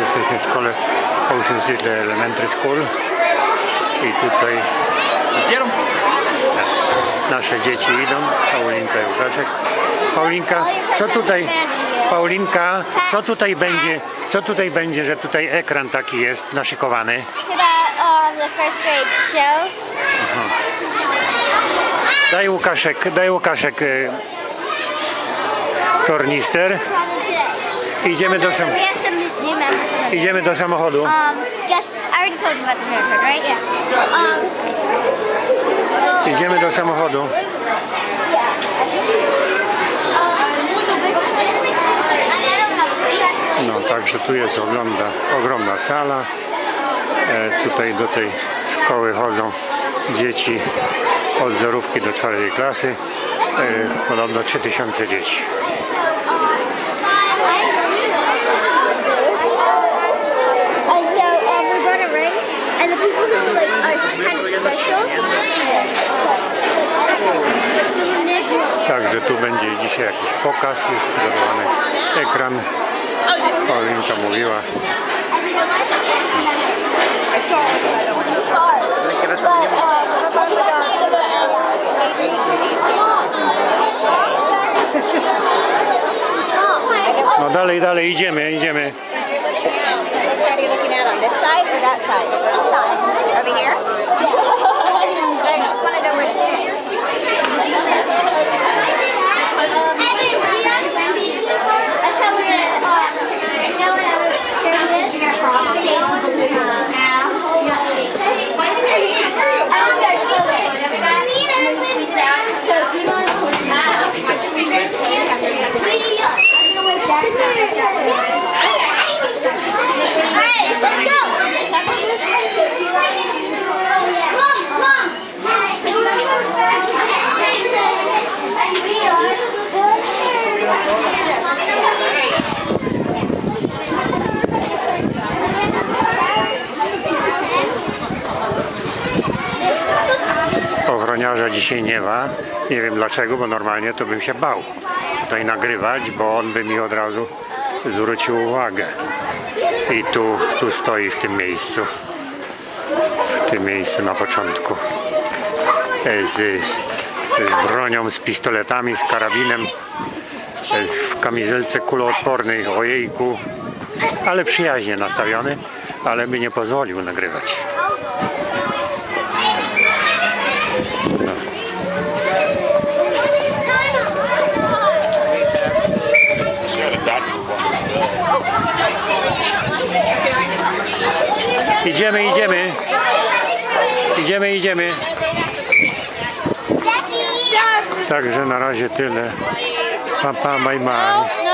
jesteśmy w szkole Ocean City Elementary School i tutaj nasze dzieci idą, Paulinka i Łukaszek. Paulinka, co tutaj, Paulinka, co tutaj będzie, co tutaj będzie, że tutaj ekran taki jest naszykowany? Daj Łukaszek, daj Łukaszek e, tornister. Idziemy do, sam, We have some new members. in the- idziemy do samochodu. Um, yes, I already told you about the neighborhood, right? Yeah. Um, Idziemy do samochodu. No, także tu jest ogląda, ogromna sala. E, tutaj do tej szkoły chodzą dzieci od zerówki do czwartej klasy. E, podobno 3000 dzieci. Także tu będzie dzisiaj jakiś pokaz, jest przygotowany ekran. Paulinka mówiła. No dalej, dalej, idziemy, idziemy. Are you looking at? On this side or that side? This side. Over here? Ochroniarza dzisiaj nie ma. Nie wiem dlaczego, bo normalnie to bym się bał tutaj nagrywać, bo on by mi od razu zwrócił uwagę. I tu, tu stoi w tym miejscu. W tym miejscu na początku. Z, z bronią, z pistoletami, z karabinem. W kamizelce kuloodpornej, ojejku. Ale przyjaźnie nastawiony, ale by nie pozwolił nagrywać. Idziemy, idziemy. Idziemy, idziemy. Także na razie tyle. Pa, pa, bye, bye.